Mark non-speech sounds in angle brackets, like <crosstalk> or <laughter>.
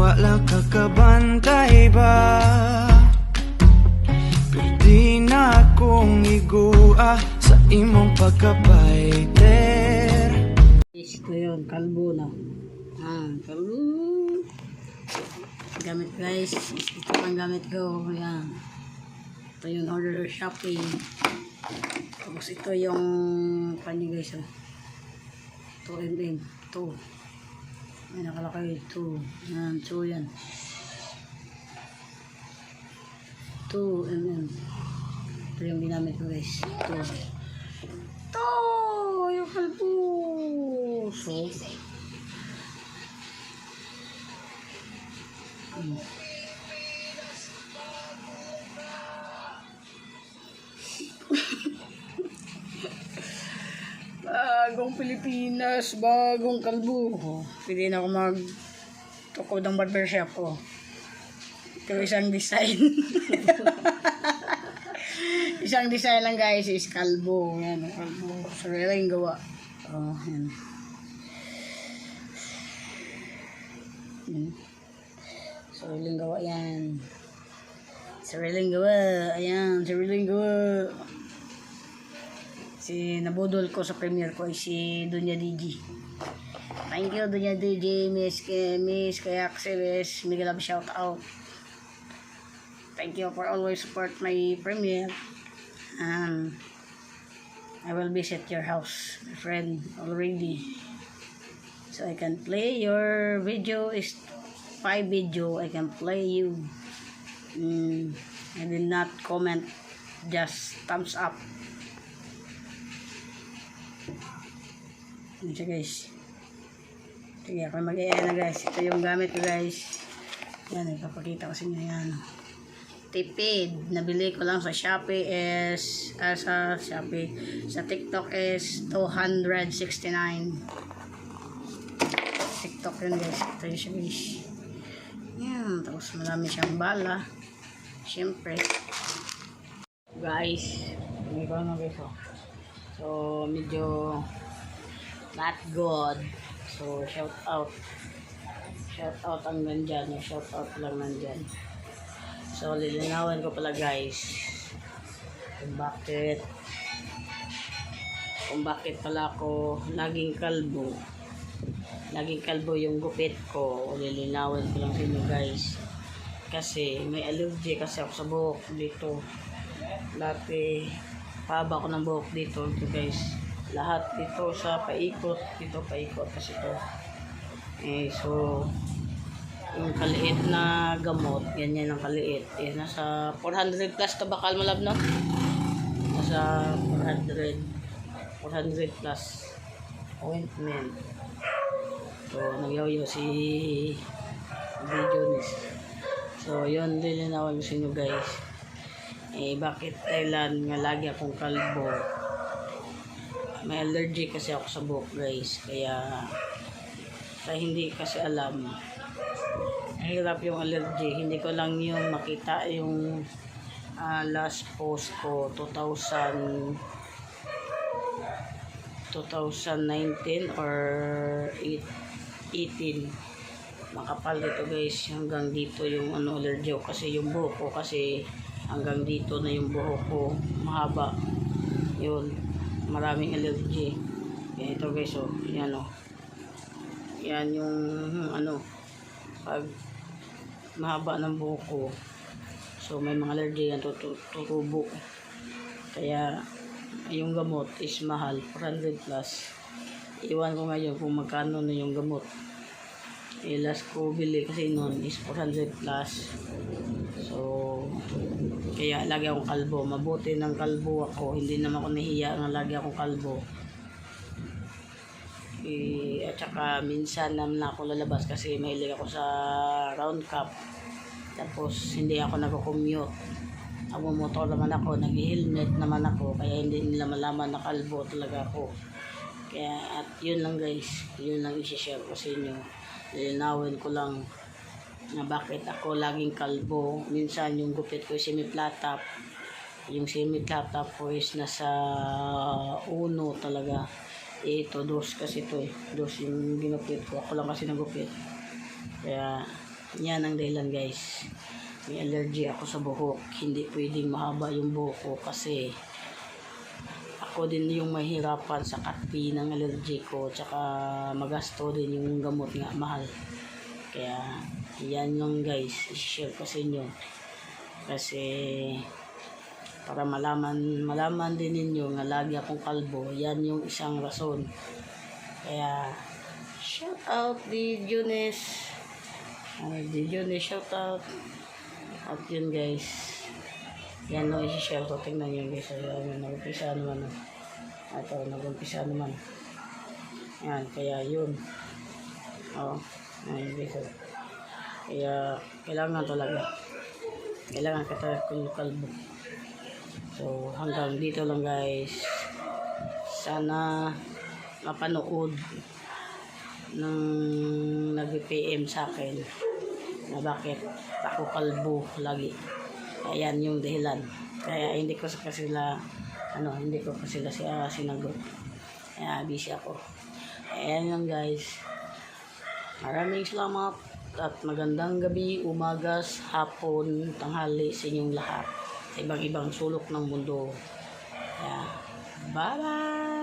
wala ka kabantay ba Pwede na akong igua sa imong pagkapaiter Is ko yun, kalbo na. Ah, kalbo. Gamit guys, ito ang gamit ko. Yan. Ito yung order Shopee. Tapos ito yung kanya guys. Oh. 2 mm. 2. May nakalakay 2. Yan, 2 yan. 2 mm. Ito yung ginamit ko guys. 2. Ito! Yung kalbo! So, Hmm. Bagong Pilipinas, bagong kalbo. Oh, pwede na ako mag tukod ng barbershop ko. Ito isang design. <laughs> isang design lang guys is kalbo. Yan, kalbo. Sariling gawa. Oh, yan. Hmm. Sariling gawa yan. Sariling gawa. Ayan, sariling gawa. Si nabudol ko sa premiere ko ay si Dunya Digi. Thank you Dunya Digi, Miss K, Miss Kaya Axeles, Miguel Love shout out. Thank you for always support my premiere. And I will visit your house, my friend, already. So I can play your video is five video. I can play you. Mm, I did not comment. Just thumbs up. Yan siya guys. Sige, ako mag na guys. Ito yung gamit guys. Yan, ipapakita ko sa inyo yan. Tipid. Nabili ko lang sa Shopee is, ah, sa Shopee, sa TikTok is 269. TikTok yun guys. Ito yung siya guys. Yan, tapos marami siyang bala. Siyempre. Guys, hindi ko ano guys oh. So, medyo not good. So, shout out. Shout out ang nandyan. Shout out lang nandyan. So, lilinawin ko pala guys. Kung bakit kung bakit pala ako naging kalbo. Naging kalbo yung gupit ko. Lilinawin ko lang sa guys. Kasi may allergy kasi ako sa buhok dito. Dati paba ko ng buhok dito. Ito guys lahat dito sa paikot dito paikot kasi ito. Eh so yung kaliit na gamot ganyan ang kaliit. Eh nasa 400 plus to bakal malab no? Nasa 400 400 plus ointment. So nagyaw si video ni so yun lilinawan ko sa inyo guys. Eh bakit Thailand nga lagi akong kalbo may allergy kasi ako sa buhok guys. Kaya sa hindi kasi alam hirap yung allergy. Hindi ko lang yung makita yung ah, last post ko 2000 2019 or 8 18 makapal dito guys. Hanggang dito yung ano allergy ko kasi yung buhok ko kasi hanggang dito na yung buhok ko. Mahaba. Yun maraming allergy. Yan ito guys oh. Yan oh. Yan yung hmm, ano pag mahaba ng buhok ko. So may mga allergy yan tutu- tutubo. Kaya yung gamot is mahal 400 plus. Iwan ko ngayon kung magkano na yung gamot eh last ko bili kasi noon is 400 plus so kaya lagi akong kalbo. Mabuti ng kalbo ako. Hindi naman ako nahiya nga lagi akong kalbo. Eh, at saka minsan naman ako lalabas kasi mahilig ako sa round cup. Tapos hindi ako nag-commute. Nagmumotor naman ako, nag-helmet naman ako. Kaya hindi nila malaman na kalbo talaga ako. Kaya at yun lang guys. Yun lang isi-share ko sa inyo. Lilinawin ko lang na bakit ako laging kalbo. Minsan yung gupit ko semi-platap. Yung semi-platap ko is nasa uno talaga. Eh, ito, dos kasi ito eh. Dos yung ginupit ko. Ako lang kasi nagupit. Kaya, Yan ang dahilan guys. May allergy ako sa buhok. Hindi pwedeng mahaba yung buhok ko kasi ako din yung mahirapan sa katpi ng allergy ko. Tsaka magasto din yung gamot nga mahal. Kaya yan lang guys. I-share ko sa inyo. Kasi para malaman malaman din ninyo nga lagi akong kalbo. Yan yung isang rason. Kaya shout out di Junes. Ano, di Junes shout out. At yun guys. Yan no, isi-share ko. Tingnan nyo guys. Ayan, nag-umpisa naman. Ito, nag-umpisa naman. Yan, kaya yun. Oh, ayun guys. Kaya, kailangan talaga. Kailangan ka talaga kung kalbo. So, hanggang dito lang guys. Sana mapanood ng nag-PM sa akin na bakit ako kalbo lagi. Ayan yung dahilan. Kaya hindi ko sa sila ano, hindi ko pa sila siya sinagot. Kaya busy ako. Ayan lang guys. Maraming salamat at magandang gabi, umagas, hapon, tanghali sa inyong lahat. Sa ibang-ibang sulok ng mundo. Kaya, bye-bye!